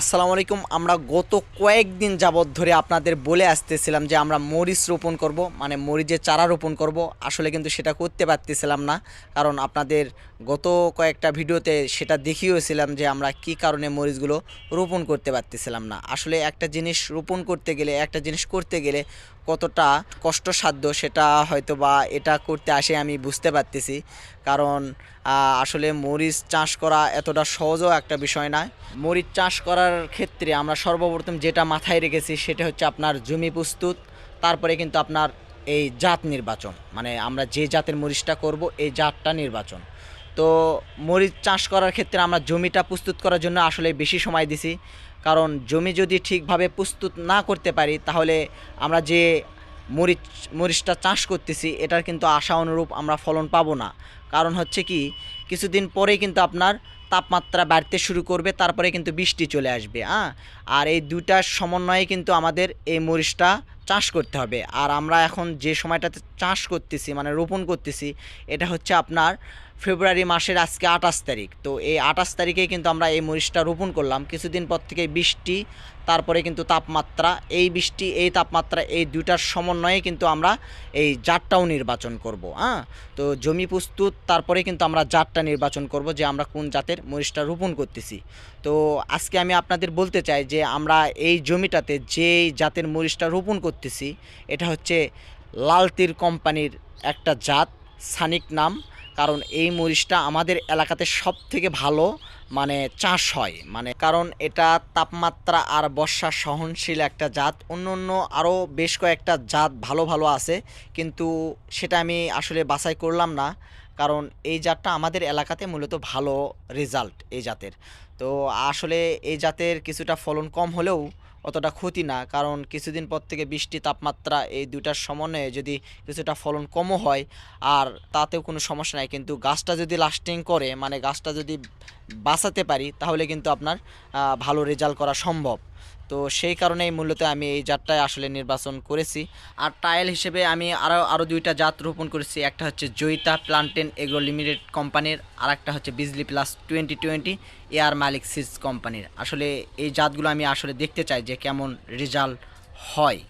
আসসালামু আলাইকুম। আমরা গত কয়েকদিন যাবৎ ধরে আপনাদের বলে আসতেছিলাম যে আমরা মরিচ রোপণ করব মানে মরিচের চারা রোপণ করব। আসলে কিন্তু সেটা করতে পারতেছিলাম না, কারণ আপনাদের গত কয়েকটা ভিডিওতে সেটা দেখিয়েছিলাম যে আমরা কি কারণে মরিচগুলো রোপণ করতে পারতেছিলাম না। আসলে একটা জিনিস রোপণ করতে গেলে, একটা জিনিস করতে গেলে কতটা কষ্টসাধ্য সেটা হয়তো বা এটা করতে আসে আমি বুঝতে পারতেছি। কারণ আসলে মরিচ চাষ করা এতটা সহজও একটা বিষয় নয় মরিচ চাষ করার ক্ষেত্রে আমরা সর্বপ্রথম যেটা মাথায় রেখেছি সেটা হচ্ছে আপনার জমি প্রস্তুত, তারপরে কিন্তু আপনার এই জাত নির্বাচন। মানে আমরা যে জাতের মরিচটা করব, এই জাতটা নির্বাচন। তো মরিচ চাষ করার ক্ষেত্রে আমরা জমিটা প্রস্তুত করার জন্য আসলে বেশি সময় দিছি। কারণ জমি যদি ঠিকভাবে প্রস্তুত না করতে পারি, তাহলে আমরা যে মরিচ, মরিচটা চাষ করতেছি, এটার কিন্তু আশা অনুরূপ আমরা ফলন পাবো না। কারণ হচ্ছে কি, কিছুদিন পরেই কিন্তু আপনার তাপমাত্রা বাড়তে শুরু করবে, তারপরে কিন্তু বৃষ্টি চলে আসবে হ্যাঁ? আর এই দুইটার সমন্বয়ে কিন্তু আমাদের এই মরিচটা চাষ করতে হবে। আর আমরা এখন যে সময়টাতে চাষ করতেছি মানে রোপণ করতেছি, এটা হচ্ছে আপনার ফেব্রুয়ারি মাসের আজকে আঠাশ তারিখ। তো এই আঠাশ তারিখে কিন্তু আমরা এই মরিচটা রোপণ করলাম। কিছুদিন পর থেকে বৃষ্টি, তারপরে কিন্তু তাপমাত্রা, এই বৃষ্টি, এই তাপমাত্রা, এই দুইটার সমন্বয়ে কিন্তু আমরা এই জাতটাও নির্বাচন করব হ্যাঁ? তো জমি প্রস্তুত, তারপরে কিন্তু আমরা জাতটা নির্বাচন করব যে আমরা কোন জাতের মরিচটা রোপণ করতেছি। তো আজকে আমি আপনাদের বলতে চাই যে আমরা এই জমিটাতে যেই জাতের মরিচটা রোপণ করতেছি। এটা হচ্ছে লালতির কোম্পানির একটা জাত, সানিক নাম। কারণ এই মরিচটা আমাদের এলাকাতে সব থেকে ভালো মানে চাষ হয়। মানে কারণ এটা তাপমাত্রা আর বর্ষা সহনশীল একটা জাত। অন্য অন্য আরও বেশ কয়েকটা জাত ভালো ভালো আছে, কিন্তু সেটা আমি আসলে বাছাই করলাম না। কারণ এই জাতটা আমাদের এলাকাতে মূলত ভালো রেজাল্ট এই জাতের। তো আসলে এই জাতের কিছুটা ফলন কম হলেও অতটা ক্ষতি না, কারণ কিছুদিন পর থেকে বৃষ্টি তাপমাত্রা এই দুইটার সমন্বয়ে যদি কিছুটা ফলন কমও হয়, আর তাতেও কোনো সমস্যা নাই। কিন্তু গাছটা যদি লাস্টিং করে মানে গাছটা যদি বাঁচাতে পারি, তাহলে কিন্তু আপনার ভালো রেজাল্ট করা সম্ভব। তো সেই কারণেই মূলত আমি এই জাতটাই আসলে নির্বাচন করেছি। আর টাইল হিসেবে আমি আরও আরও দুইটা জাত রোপণ করেছি। একটা হচ্ছে জয়িতা প্লান্টেন এগ্রো লিমিটেড কোম্পানির আর একটা হচ্ছে Bijli plus twenty twenty air মালিক সিস কোম্পানির। আসলে এই জাতগুলো আমি আসলে দেখতে চাই যে কেমন রেজাল্ট হয়।